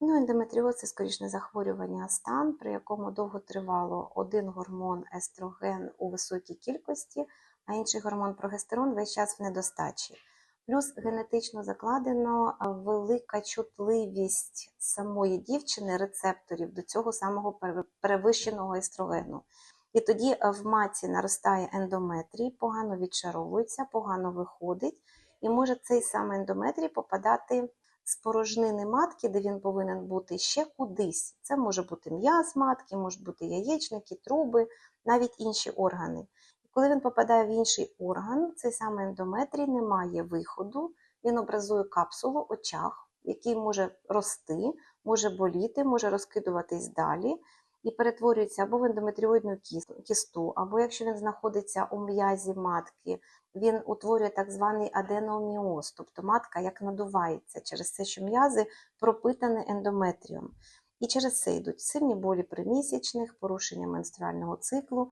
Ну, ендометріоз це скоріш не захворювання, стан, при якому довго тривало один гормон естроген у високій кількості, а інший гормон прогестерон весь час в недостачі. Плюс генетично закладено велика чутливість самої дівчини рецепторів до цього самого перевищеного естрогену. І тоді в маці наростає ендометрій, погано відшаровується, погано виходить, і може цей самий ендометрій попадати з порожнини матки, де він повинен бути ще кудись. Це може бути м'яз матки, можуть бути яєчники, труби, навіть інші органи. І коли він попадає в інший орган, цей самий ендометрій не має виходу, він образує капсулу, очаг, який може рости, може боліти, може розкидуватись далі. І перетворюється або в ендометріоїдну кіс- кісту, або якщо він знаходиться у м'язі матки, він утворює так званий аденоміоз, тобто матка як надувається через те, що м'язи пропитані ендометріом. І через це йдуть сильні болі при місячних, порушення менструального циклу,